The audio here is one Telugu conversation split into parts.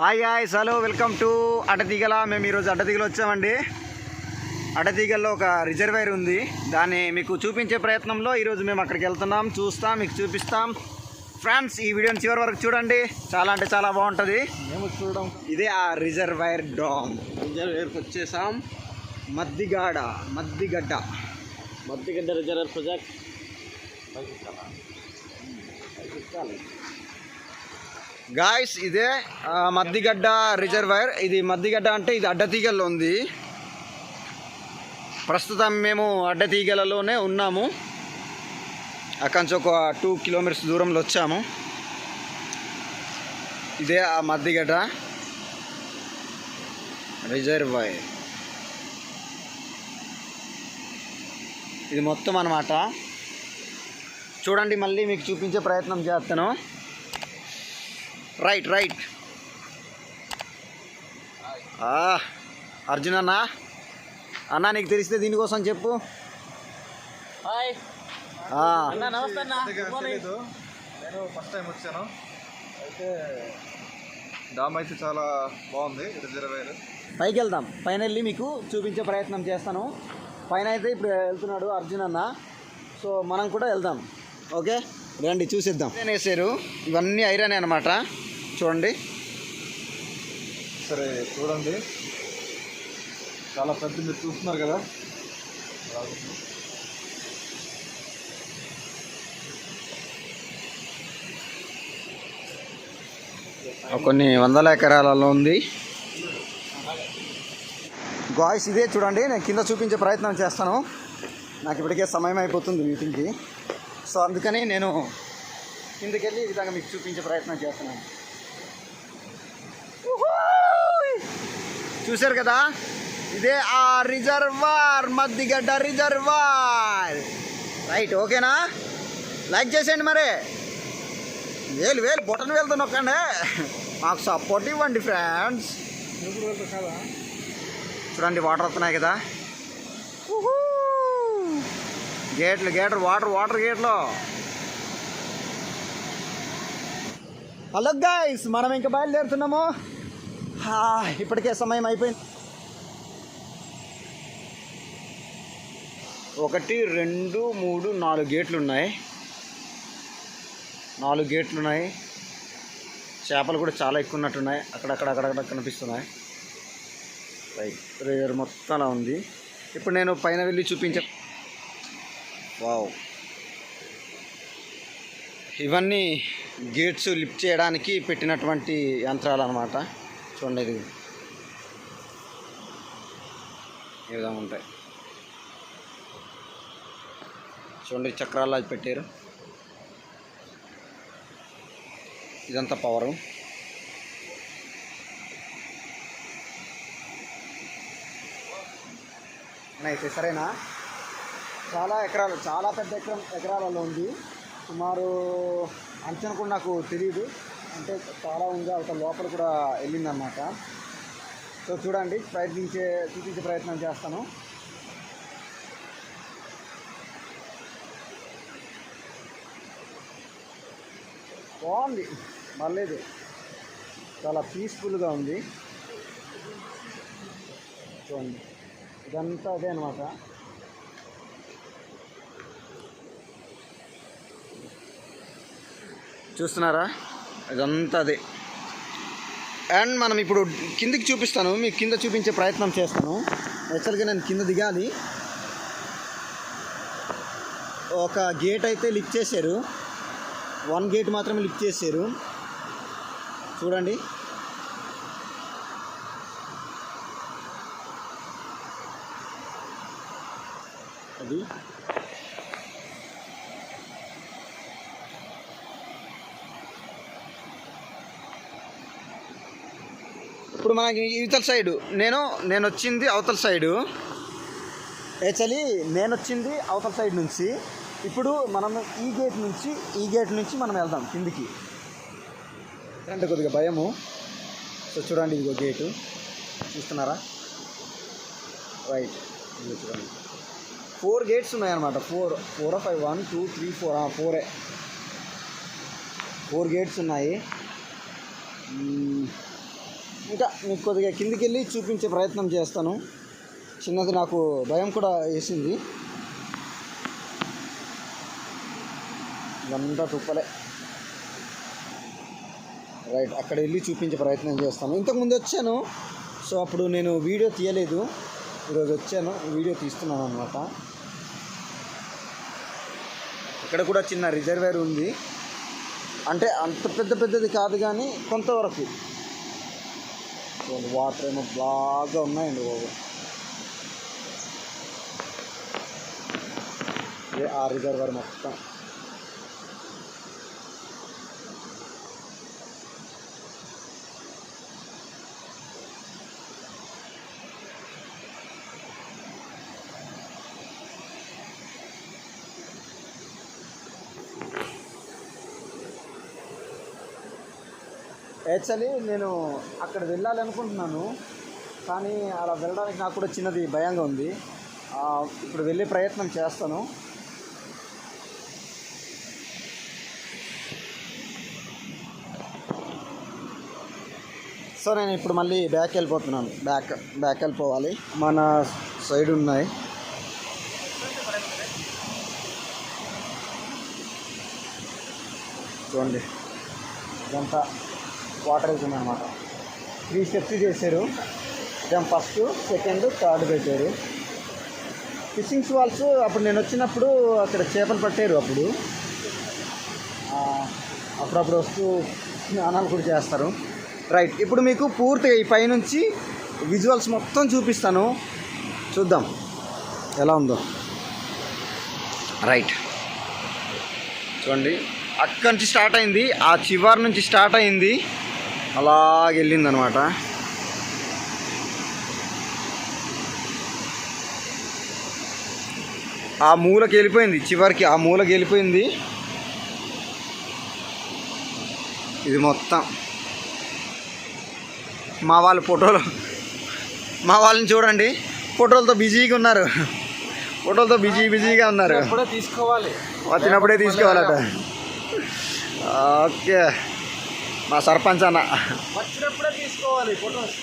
Hi hi hello welcome to Addateegala మేము ఈరోజు అడ్డతీగలు వచ్చామండి. అడ్డతీగల్లో ఒక రిజర్వేర్ ఉంది. దాన్ని మీకు చూపించే ప్రయత్నంలో ఈరోజు మేము అక్కడికి వెళ్తున్నాం. చూస్తాం మీకు చూపిస్తాం. ఫ్రెండ్స్ ఈ వీడియోని చివరి వరకు చూడండి. చాలా అంటే చాలా బాగుంటుంది. మేము చూడడం. ఇదే ఆ రిజర్వైర్ డామ్. రిజర్వేర్కి వచ్చేసాం. Maddigada Maddigadda. Madhyagadda reservoir project. Guys ఇదే మద్దిగడ్డ రిజర్వాయర్. ఇది మద్దిగడ్డ అంటే ఇది అడ్డతీగల్లో ఉంది. ప్రస్తుతం మేము అడ్డతీగలలోనే ఉన్నాము. అక్కడి నుంచి ఒక టూ కిలోమీటర్స్ దూరంలో వచ్చాము. ఇదే ఆ మద్దిగడ్డ రిజర్వాయర్. ఇది మొత్తం అన్నమాట. చూడండి మళ్ళీ మీకు చూపించే ప్రయత్నం చేస్తాను. రైట్ రైట్ ఆ, అర్జున్ అన్న. అన్న నీకు తెలిస్తే దీనికోసం చెప్పు. హాయ్ నమస్తే నేను ఫస్ట్ టైం వచ్చాను. అయితే డామ్ అయితే చాలా బాగుంది. రిజర్వేర్ పైకి వెళ్దాం పైన వెళ్ళి మీకు చూపించే ప్రయత్నం చేస్తాను. పైన అయితే ఇప్పుడు వెళ్తున్నాడు అర్జున్ అన్న. సో మనం కూడా వెళ్దాం. ఓకే? రండి చూసిద్దాం. వేసారు ఇవన్నీ ఐరన్ అనమాట చూడండి. సరే చూడండి. చాలా పెద్ద మీరు చూస్తున్నారు కదా. కొన్ని వందల ఎకరాలలో ఉంది. గాయస్ ఇదే చూడండి. నేను కింద చూపించే ప్రయత్నం చేస్తాను. నాకు ఇప్పటికే సమయం అయిపోతుంది మీటింగ్కి. సో అందుకని నేను కిందకి వెళ్ళి ఈ విధంగా మీకు చూపించే ప్రయత్నం చేస్తున్నాను. చూశారు కదా? ఇదే ఆ రిజర్వార్ మద్దిగడ్డ రిజర్వార్ రైట్ ఓకేనా? లైక్ చేసేయండి మరి. వేలు వేలు బొటన్ వేలుతో నొక్కండి. మాకు సపోర్ట్ ఇవ్వండి ఫ్రెండ్స్. చూడండి వాటర్ వస్తున్నాయి కదా. గేట్లు గేటర్ వాటర్ వాటర్ గేట్లు. హలో గైస్ మనం ఇంకా బయలుదేరుతున్నాము. ఇప్పటికే సమయం అయిపోయింది. ఒకటి రెండు మూడు నాలుగు గేట్లు ఉన్నాయి. నాలుగు గేట్లు ఉన్నాయి. చేపలు కూడా చాలా ఎక్కువ ఉన్నట్టున్నాయి అక్కడక్కడ అక్కడక్కడ కనిపిస్తున్నాయి. రైట్ మొత్తం అలా ఉంది. ఇప్పుడు నేను పైన వెళ్ళి చూపించే వావ్. ఇవన్నీ గేట్స్ లిఫ్ట్ చేయడానికి పెట్టినటువంటి యంత్రాలు అన్నమాట చూడండి ఇది. ఈ విధంగా ఉంటాయి. చూడండి చక్రాలు అది పెట్టారు. ఇదంతా పవరు. అయితే సరేనా? చాలా ఎకరాలు చాలా పెద్ద ఎకరం ఎకరాలలో ఉంది. సుమారు అంచనా కూడా నాకు తెలియదు అంటే చాలా ఉంది? అవతల లోపల కూడా వెళ్ళిందన్నమాట. సో చూడండి ప్రయత్నించే చూపించే ప్రయత్నం చేస్తాను. బాగుంది. పర్లేదు. చాలా పీస్ఫుల్గా ఉంది. చూడండి. ఇదంతా అదే అనమాట చూస్తున్నారా? ఇదంతా అదే. అండ్ మనం ఇప్పుడు కిందికి చూపిస్తాను. మీకు కింద చూపించే ప్రయత్నం చేస్తాను. యాక్చువల్గా నేను కింద దిగాలి. ఒక గేట్ అయితే లిఫ్ట్ చేశారు. వన్ గేట్ మాత్రమే లిఫ్ట్ చేశారు. చూడండి. అది. ఇప్పుడు మనకి ఇవతల సైడు. నేను నేను వచ్చింది అవతల సైడు. యాక్చువల్లీ నేను వచ్చింది అవతల సైడ్ నుంచి. ఇప్పుడు మనం ఈ గేట్ నుంచి ఈ గేట్ నుంచి మనం వెళ్దాం కిందికి. అంటే కొద్దిగా భయము. సో చూడండి ఇదిగో గేటు. చూస్తున్నారా? రైట్. ఇదిగో చూడండి. ఫోర్ గేట్స్ ఉన్నాయన్నమాట. Four four five one two three four ఫోరే. Four gates ఉన్నాయి. ఇంకా మీకు కొద్దిగా కిందికి వెళ్ళి చూపించే ప్రయత్నం చేస్తాను. చిన్నది నాకు భయం కూడా వేసింది. ఇదంతా తుప్పలే. రైట్ అక్కడ వెళ్ళి చూపించే ప్రయత్నం చేస్తాను. ఇంతకుముందు వచ్చాను సో అప్పుడు నేను వీడియో తీయలేదు. ఈరోజు వచ్చాను వీడియో తీస్తున్నాను అనమాట ఇక్కడ కూడా చిన్న రిజర్వేర్ ఉంది. అంటే అంత పెద్ద పెద్దది కాదు కానీ కొంతవరకు. చూడండి, వాటర్ ఏమో బాగా ఉన్నాయండి బాబు ఇదే ఆ రిజర్వర్ మొత్తం యాక్చువల్లీ నేను అక్కడ వెళ్ళాలి అనుకుంటున్నాను కానీ అలా వెళ్ళడానికి నాకు కూడా చిన్నది భయంగా ఉంది. ఇప్పుడు వెళ్ళే ప్రయత్నం చేస్తాను. సో నేను ఇప్పుడు మళ్ళీ బ్యాక్ వెళ్ళిపోతున్నాను. బ్యాక్ బ్యాక్ వెళ్ళిపోవాలి. మన సైడ్ ఉన్నాయి. చూడండి. ఇదంతా వాటర్ వెళ్తుంది అనమాట త్రీ స్టెప్స్ చేశారు. ఇదేం ఫస్ట్ సెకండ్ థర్డ్ పెట్టారు. ఫిషింగ్స్ వాల్స్ అప్పుడు నేను వచ్చినప్పుడు అక్కడ చేపలు పట్టారు అప్పుడు. అప్పుడప్పుడు వస్తూ స్నానాలు కూడా చేస్తారు. రైట్ ఇప్పుడు మీకు పూర్తిగా ఈ పైనుంచి విజువల్స్ మొత్తం చూపిస్తాను. చూద్దాం. ఎలా ఉందో. రైట్ చూడండి. అక్కడి నుంచి స్టార్ట్ అయింది. ఆ చివరి నుంచి స్టార్ట్ అయింది. అలాగ వెళ్ళింది అనమాట ఆ మూలకి వెళ్ళిపోయింది చివరికి ఆ మూలకి వెళ్ళిపోయింది ఇది మొత్తం. మా వాళ్ళు ఫోటోలు మా వాళ్ళని చూడండి. ఫోటోలతో బిజీగా ఉన్నారు. ఫోటోలతో బిజీ బిజీగా ఉన్నారు. తీసుకోవాలి. వచ్చినప్పుడే తీసుకోవాలట. ఓకే. మా సర్పంచ్ అన్న. వచ్చినప్పుడే తీసుకోవాలి ఫోటోస్.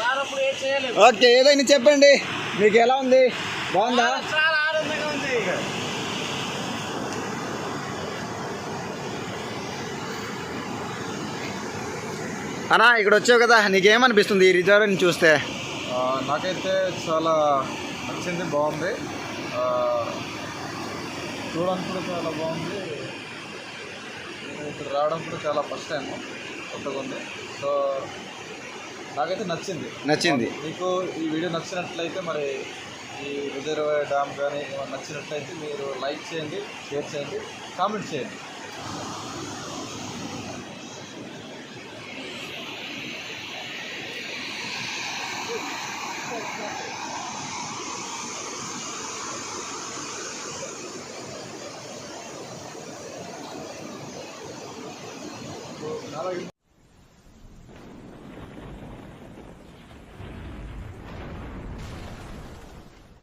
రానప్పుడు ఏం చేయలేము ఓకే ఏదైనా చెప్పండి. మీకు ఎలా ఉంది? బాగుందా? చాలా ఆనందంగా ఉంది. అన్నా ఇక్కడ వచ్చావు కదా నీకేమనిపిస్తుంది ఈ రిజర్వ్ని చూస్తే? నాకైతే చాలా నచ్చింది బాగుంది. చూడడానికి కూడా చాలా బాగుంది. ఇక్కడ రావడం కూడా చాలా ఫస్ట్ టైం కొత్తగా ఉంది సో నాకైతే నచ్చింది. నచ్చింది. మీకు ఈ వీడియో నచ్చినట్లయితే మరి ఈ రిజర్వాయర్ డ్యామ్ కానీ ఏమైనా నచ్చినట్లయితే మీరు లైక్ చేయండి షేర్ చేయండి కామెంట్ చేయండి. చాలా